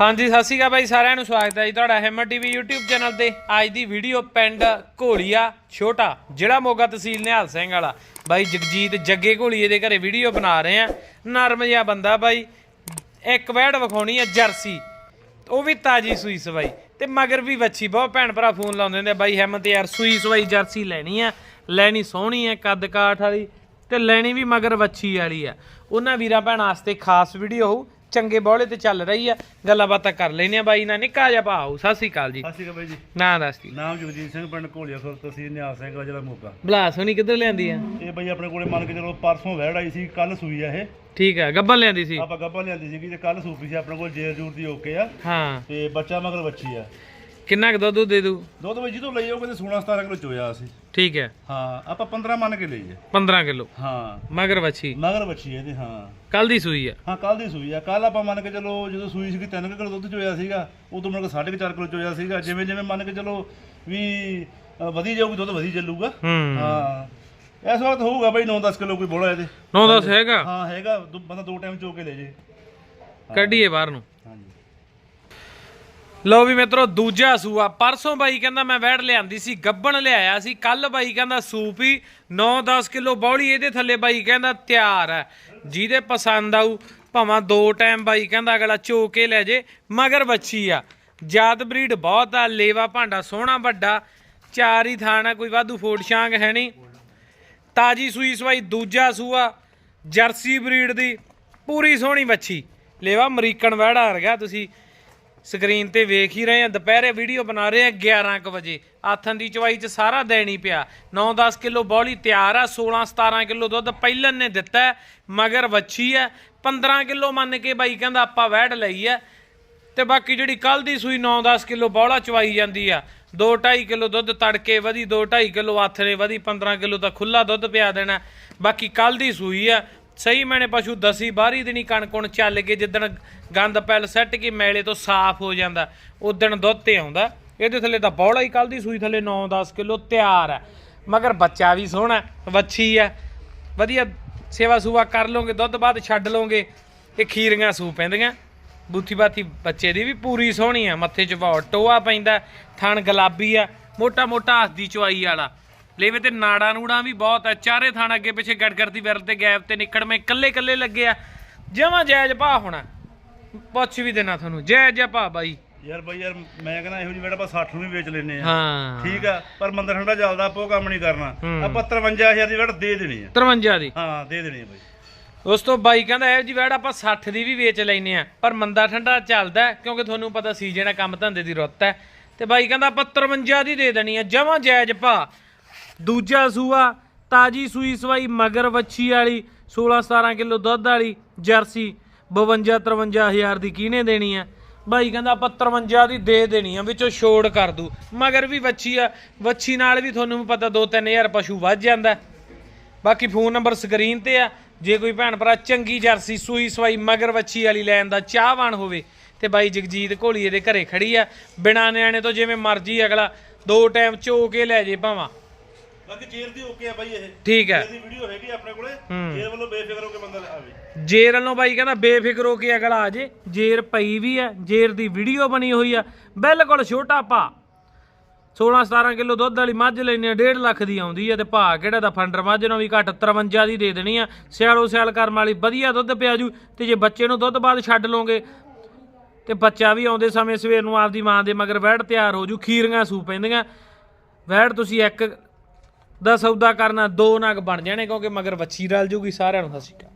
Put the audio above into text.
ਹਾਂਜੀ ਸਤਿ ਸ਼੍ਰੀ ਅਕਾਲ ਬਾਈ ਸਾਰਿਆਂ ਨੂੰ ਸਵਾਗਤ ਹੈ ਜੀ ਤੁਹਾਡਾ ਹਿੰਮਤ ਟੀਵੀ YouTube ਚੈਨਲ ਤੇ। ਅੱਜ ਦੀ ਵੀਡੀਓ ਪਿੰਡ ਘੋਲੀਆ ਛੋਟਾ ਜਿਹੜਾ ਮੋਗਾ ਤਹਿਸੀਲ ਨਿਹਾਲ ਸਿੰਘ ਵਾਲਾ। ਬਾਈ ਜਗਜੀਤ ਜੱਗੇ ਘੋਲੀਏ ਦੇ ਘਰੇ ਵੀਡੀਓ ਬਣਾ ਰਹੇ ਆ ਨਰਮ ਜਿਹਾ ਬੰਦਾ ਬਾਈ ਇੱਕ ਵੈੜ ਵਿਖਾਉਣੀ ਆ ਜਰਸੀ। ਉਹ ਵੀ ਤਾਜੀ ਸੂਈ ਸਵਾਈ ਤੇ ਮਗਰ ਵੀ ਵੱਛੀ ਬਹੁਤ ਭੈਣ ਭਰਾ ਫੋਨ ਲਾਉਂਦੇ ਹੁੰਦੇ ਆ, ਬਾਈ ਹਿੰਮਤ ਯਾਰ ਸੂਈ ਸਵਾਈ ਜਰਸੀ ਲੈਣੀ ਆ ਲੈਣੀ ਸੋਹਣੀ ਆ ਕੱਦ ਕਾਠ ਵਾਲੀ ਤੇ ਲੈਣੀ ਵੀ ਮਗਰ ਵੱਛੀ ਵਾਲੀ ਆ। ਉਹਨਾਂ ਵੀਰਾਂ ਭੈਣਾਂ ਵਾਸਤੇ ਖਾਸ ਵੀਡੀਓ ਹੋਊ ਚੰਗੇ ਬੋਲੇ ਤੇ ਚੱਲ ਰਹੀ ਆ। ਗੱਲਾਂ ਬਾਤਾਂ ਕਰ ਲੈਨੇ ਆ ਬਾਈ ਨਾਲ। ਨਿੱਕਾ ਜਿਹਾ ਭਾਉ ਸਤਿ ਸ੍ਰੀ ਅਕਾਲ ਜੀ। ਸਤਿ ਸ਼੍ਰੀ ਅਕਾਲ ਬਾਈ ਜੀ। ਨਾਂ ਦੱਸਦੀ ਨਾਮ ਜਗਜੀਤ ਸਿੰਘ ਪਿੰਡ ਘੋਲੀਆ ਖੁਰ ਤਹਿਸੀਲ ਨਿਹਾਲ ਸਿੰਘ ਦਾ ਜ਼ਿਲ੍ਹਾ ਮੋਗਾ। ਬਲਾ ਸੋਣੀ ਕਿੱਧਰ ਲਿਆਂਦੀ ਆ? ਇਹ ਬਾਈ ਆਪਣੇ ਕੋਲੇ ਮੰਨ ਕੇ ਚਲੋ ਪਰਸੋਂ ਵਹਿੜ ਆਈ ਸੀ ਕੱਲ ਸੂਈ ਆ ਇਹ। ਠੀਕ ਆ ਗੱਬਨ ਲਿਆਂਦੀ ਸੀ? ਆਪਾਂ ਗੱਭਾ ਲਿਆਂਦੀ ਸੀਗੀ ਤੇ ਕੱਲ ਸੂਪੀ ਸੀ ਆਪਣੇ ਕੋਲ ਜੇਰ ਜੂਰ ਦੀ ਓਕੇ ਆ। ਹਾਂ। ਤੇ ਬੱਚਾ ਮਗਰ ਬੱਚੀ ਆ। ਕਿੰਨਾ ਕੁ ਦੁੱਧ ਦੇ ਦੂ? ਦੁੱਧ ਬਾਈ ਜਦੋਂ ਲਈ ਉਹ ਕਹਿੰਦੇ 16 17 ਕਿਲੋ ਚੋਇਆ ਸੀ ਠੀਕ ਹੈ। ਹਾਂ ਆਪਾਂ 15 ਮੰਨ ਕੇ ਲਈ ਆ 15 ਕਿਲੋ। ਹਾਂ। ਮਗਰ ਵੱਛੀ। ਮਗਰ ਬੱਚੀ ਇਹਦੇ ਹਾਂ। ਕੱਲ ਦੀ ਸੂਈ ਆ। ਹਾਂ ਕੱਲ ਦੀ ਸੂਈ ਆ। ਕੱਲ ਆਪਾਂ ਮੰਨ ਕੇ ਚਲੋ ਜਦੋਂ ਸੂਈ ਸੀਗੀ 3 ਕਿਲੋ ਦੁੱਧ ਚੋਇਆ ਸੀਗਾ ਉਦੋਂ ਮੇਰੇ ਕੋਲ 4.5 ਕਿਲੋ ਚੋਇਆ ਸੀਗਾ। ਜਿਵੇਂ ਜਿਵੇਂ ਮੰਨ ਕੇ ਚਲੋ ਵੀ ਅ, ਵਧੀ ਜਾਊਗੀ ਦੁੱਧ ਵਧੀ ਚੱਲੂਗਾ। ਹੂੰ। ਹਾਂ। ਇਸ ਵਕਤ ਹੋਊਗਾ ਬਾਈ 9-10 ਕਿਲੋ ਕੋਈ ਬੋਲਾ ਇਹਦੇ। 9-10 ਹੈਗਾ? ਹਾਂ ਹੈਗਾ। ਦੋ- ਬੰਦਾ ਦੋ ਟਾਈਮ ਚੋ ਕੇ ਲੈ ਜੇ। ਕੱਢੀਏ ਬਾਹਰ ਨੂੰ। ਹਾਂਜੀ। ਲਓ ਵੀ ਮਿੱਤਰੋ, ਦੂਜਾ ਸੂਆ। ਪਰਸੋਂ ਬਾਈ ਕਹਿੰਦਾ, ਮੈਂ ਵੈੜ ਲਿਆਂਦੀ ਸੀ, ਗੱਬਣ ਲਿਆਇਆ ਸੀ। ਕੱਲ ਬਾਈ ਕਹਿੰਦਾ, ਸੂਪ ਹੀ 9-10 ਕਿਲੋ ਬੌਲੀ, ਇਹਦੇ ਥੱਲੇ ਬਾਈ ਕਹਿੰਦਾ, ਤਿਆਰ ਹੈ। ਜਿਹਦੇ ਪਸੰਦ ਆਊ, ਭਾਵਾਂ ਦੋ ਟਾਈਮ ਬਾਈ ਕਹਿੰਦਾ, ਅਗਲਾ ਚੋ ਕੇ ਲੈ ਜੇ, ਮਗਰ ਬੱਚੀ ਆ। ਜਾਤ ਬਰੀਡ ਬਹੁਤ ਆ, ਲੇਵਾ ਭਾਂਡਾ ਸੋਹਣਾ ਵੱਡਾ, ਚਾਰ ਹੀ ਥਾਣਾ ਕੋਈ ਵਾਧੂ ਫੋਟ ਸ਼ਾਂਗ ਹੈ ਨਹੀਂ। ਤਾਜੀ ਸੂਈ ਸਵਾਈ, ਦੂਜਾ ਸੂਆ, ਜਰਸੀ ਬਰੀਡ ਦੀ, ਪੂਰੀ ਸੋਹਣੀ ਬੱਚੀ ਲੇਵਾ ਅਮਰੀਕਨ ਵਹਿੜਾ ਵਰਗਾ ਤੁਸੀਂ ਸਕਰੀਨ ਤੇ ਵੇਖ ਹੀ ਰਹੇ ਆ ਦੁਪਹਿਰੇ ਵੀਡੀਓ ਬਣਾ ਰਹੇ ਆ 11 ਕੁ ਵਜੇ। ਆਥਨ ਦੀ ਚਵਾਈ ਚ ਸਾਰਾ ਦੇਣੀ ਪਿਆ। 9-10 ਕਿਲੋ ਬੌਲੀ ਤਿਆਰ ਆ 16-17 ਕਿਲੋ ਦੁੱਧ ਪਹਿਲਨ ਨੇ ਦਿੱਤਾ ਮਗਰ ਵੱਛੀ ਹੈ। 15 ਕਿਲੋ ਮੰਨ ਕੇ ਬਾਈ ਕਹਿੰਦਾ ਆਪਾਂ ਵਹਿੜ ਲਈ ਹੈ ਤੇ ਬਾਕੀ ਜਿਹੜੀ ਕੱਲ ਦੀ ਸੂਈ 9-10 ਕਿਲੋ ਬੌਲਾ ਚਵਾਈ ਜਾਂਦੀ ਆ। 2-2.5 ਕਿਲੋ ਦੁੱਧ ਤੜਕੇ ਵਧੀ 2-2.5 ਕਿਲੋ ਆਥਰੇ ਵਧੀ 15 ਕਿਲੋ ਤਾਂ ਖੁੱਲਾ ਦੁੱਧ ਪਿਆ ਦੇਣਾ। ਬਾਕੀ ਕੱਲ ਦੀ ਸੂਈ ਆ ਸਹੀ ਮੈਨੇ ਪਸ਼ੂ ਦਸੀ, ਬਾਹਰੀ ਦਿਨੀ ਕਣਕਣ ਚੱਲ ਕੇ ਜਿੱਦਣ ਗੰਦ ਪੈਲ ਸੱਟ ਕੇ ਮੈਲੇ ਤੋਂ ਸਾਫ਼ ਹੋ ਜਾਂਦਾ। ਉਦਣ ਦੁੱਧ ਤੇ ਆਉਂਦਾ, ਇਹਦੇ ਥੱਲੇ ਤਾਂ ਬੌਲਾ ਹੀ ਕੱਲ ਦੀ ਸੂਈ ਥੱਲੇ 9-10 ਕਿਲੋ ਤਿਆਰ ਹੈ। ਮਗਰ ਬੱਚਾ ਵੀ ਸੋਹਣਾ ਵੱਛੀ ਹੈ। ਵਧੀਆ ਸੇਵਾ ਸੂਵਾ ਕਰ ਲੋਗੇ ਦੁੱਧ ਬਾਅਦ ਛੱਡ ਲੋਗੇ ਇਹ ਖੀਰੀਆਂ ਸੂ ਪੈਂਦੀਆਂ। ਬੂਥੀ ਬਾਥੀ ਬੱਚੇ ਦੀ ਵੀ ਪੂਰੀ ਸੋਹਣੀ ਆ ਮੱਥੇ 'ਚ ਬਹੁਤ ਟੋਆ ਪੈਂਦਾ, ਥਣ ਗੁਲਾਬੀ ਆ ਮੋਟਾ ਮੋਟਾ ਹੱਥ ਦੀ ਚਵਾਈ ਵਾਲਾ। ਲੇਵੇ ਤੇ ਨਾੜਾ ਨੂੜਾ ਵੀ ਬਹੁਤ ਆ ਚਾਰੇ ਥਣ ਅੱਗੇ ਪਿੱਛੇ ਗੜਗੜ ਦੀ ਵਿਰਲ ਤੇ ਗੈਪ ਤੇ ਨਿਕੜਵੇਂ ਕੱਲੇ ਕੱਲੇ ਲੱਗੇ ਆ। ਜਮਾਂ ਜਾਇਜ਼ ਭਾ ਹੋਣਾ। ਪੁੱਛ ਵੀ ਦੇਣਾ ਤੁਹਾਨੂੰ ਜਾਇਜ਼ ਜਿਹਾ ਭਾ ਬਾਈ। ਯਾਰ ਬਾਈ ਯਾਰ ਮੈਂ ਕਹਿੰਦਾ ਇਹੋ ਜਿਹੀ ਵੇੜ ਆਪਾਂ 60 ਨੂੰ ਵੀ ਵੇਚ ਲੈਨੇ ਆ। ਹਾਂ। ਠੀਕ ਆ ਪਰ ਮੰਦਰ ਠੰਡਾ ਚੱਲਦਾ ਆਪਾਂ ਉਹ ਕੰਮ ਨਹੀਂ ਕਰਨਾ। ਹੂੰ। ਆਪਾਂ 53000 ਦੀ ਵੇੜ ਦੇ ਦੇਣੀ ਆ। 53 ਦੀ। ਹਾਂ ਦੇ ਦੇਣੀ ਆ ਬਾਈ। ਉਸ ਤੋਂ ਬਾਈ ਕਹਿੰਦਾ ਇਹ ਜੀ ਵੈੜ ਆਪਾਂ 60 ਦੀ ਵੀ ਵੇਚ ਲੈਨੇ ਆ ਪਰ ਮੰਦਾ ਠੰਡਾ ਚੱਲਦਾ ਹੈ, ਕਿਉਂਕਿ ਤੁਹਾਨੂੰ ਪਤਾ ਸੀਜ਼ਨ ਹੈ ਕੰਮ ਧੰਦੇ ਦੀ ਰੁੱਤ ਹੈ। ਤੇ ਬਾਈ ਕਹਿੰਦਾ ਆਪਾਂ 53 ਦੀ ਦੇ ਦੇਣੀ ਆ ਜਮਾਂ ਜਾਇਜ਼ ਭਾ ਦੂਜਾ ਸੂਆ, ਤਾਜੀ ਸੂਈ ਸਵਾਈ ਮਗਰ ਵੱਛੀ ਵਾਲੀ 16 17 ਕਿਲੋ ਦੁੱਧ ਵਾਲੀ ਜਰਸੀ 52 53000 ਦੀ ਕਿਹਨੇ ਦੇਣੀ ਆ? ਬਾਈ ਕਹਿੰਦਾ ਆਪਾਂ 53 ਦੀ ਦੇ ਦੇਣੀ ਆ, ਵਿੱਚੋਂ ਛੋੜ ਕਰ ਦੂ। ਮਗਰ ਵੀ ਵੱਛੀ ਆ, ਵੱਛੀ ਨਾਲ ਵੀ ਤੁਹਾਨੂੰ ਵੀ ਪਤਾ 2-3000 ਪਸ਼ੂ ਵੱਧ ਜਾਂਦਾ। ਬਾਕੀ ਫੋਨ ਨੰਬਰ ਸਕਰੀਨ ਤੇ ਆ, ਜੇ ਕੋਈ ਭੈਣ ਭਰਾ ਚੰਗੀ ਜਰਸੀ, ਸੂਈ ਸਵਾਈ, ਮਗਰ ਵੱਛੀ ਵਾਲੀ ਲੈਣ ਦਾ ਚਾਹਵਾਨ ਹੋਵੇ, ਤੇ ਬਾਈ ਜਗਜੀਤ ਘੋਲੀਏ ਦੇ ਘਰੇ ਖੜੀ ਆ। ਬਿਨਾ ਨਿਆਣੇ ਤੋਂ ਜਿਵੇਂ ਮਰਜ਼ੀ ਅਗਲਾ ਦੋ ਟਾਈਮ ਚੋ ਕੇ ਲੈ ਜੇ ਭਾਵਾਂ। ਬਾਕੀ ਜੇਰ ਦੀ ਓਕੇ ਆ ਬਾਈ ਇਹ। ਠੀਕ ਹੈ। ਇਹਦੀ ਵੀਡੀਓ ਹੈਗੀ ਆਪਣੇ ਕੋਲੇ। ਹੂੰ। ਜੇਰ ਵੱਲੋਂ ਬੇਫਿਕਰ ਹੋ ਕੇ ਬੰਦਾ ਆਵੇ। ਜੇਰ ਵੱਲੋਂ ਬਾਈ ਕਹਿੰਦਾ ਬੇਫਿਕਰ ਹੋ ਕੇ ਅਗਲਾ ਆ ਜੇ। ਜੇਰ ਪਈ ਵੀ ਆ ਜੇਰ ਦੀ ਵੀਡੀਓ ਬਣੀ ਹੋਈ ਆ। ਬਿਲਕੁਲ ਛੋਟਾ ਭਾ। 16 17 ਕਿਲੋ ਦੁੱਧ ਵਾਲੀ ਮੱਝ ਲੈਣੀ ਆ 1.5 ਲੱਖ ਦੀ ਆਉਂਦੀ ਆ ਤੇ ਭਾ ਕਿਹੜਾ ਦਾ ਫੰਡਰ ਮੱਝ ਨੂੰ ਵੀ ਘੱਟ 53 ਦੀ ਦੇ ਦੇਣੀ ਆ। ਸਿਆਲੋ ਸਿਆਲ ਕਰਮ ਵਾਲੀ ਵਧੀਆ ਦੁੱਧ ਪਿਆ ਜੂ ਤੇ ਜੇ ਬੱਚੇ ਨੂੰ ਦੁੱਧ ਬਾਅਦ ਛੱਡ ਲੋਗੇ ਤੇ ਬੱਚਾ ਵੀ ਆਉਂਦੇ ਸਮੇਂ ਸਵੇਰ ਨੂੰ ਆਪਦੀ ਮਾਂ ਦੇ ਮਗਰ ਵਹਿੜ ਤਿਆਰ ਹੋ ਜੂ ਖੀਰੀਆਂ ਸੂ ਪੈਂਦੀਆਂ। ਵਹਿੜ ਤੁਸੀਂ ਇੱਕ ਦਾ ਸੌਦਾ ਕਰਨਾ ਦੋ ਨਗ ਬਣ ਜਾਣੇ ਕਿਉਂਕਿ ਮਗਰ ਵੱਛੀ ਰਲ ਜੂਗੀ ਸਾਰਿਆਂ ਨੂੰ ਸਤਿ ਸ਼੍ਰੀ ਅਕਾਲ।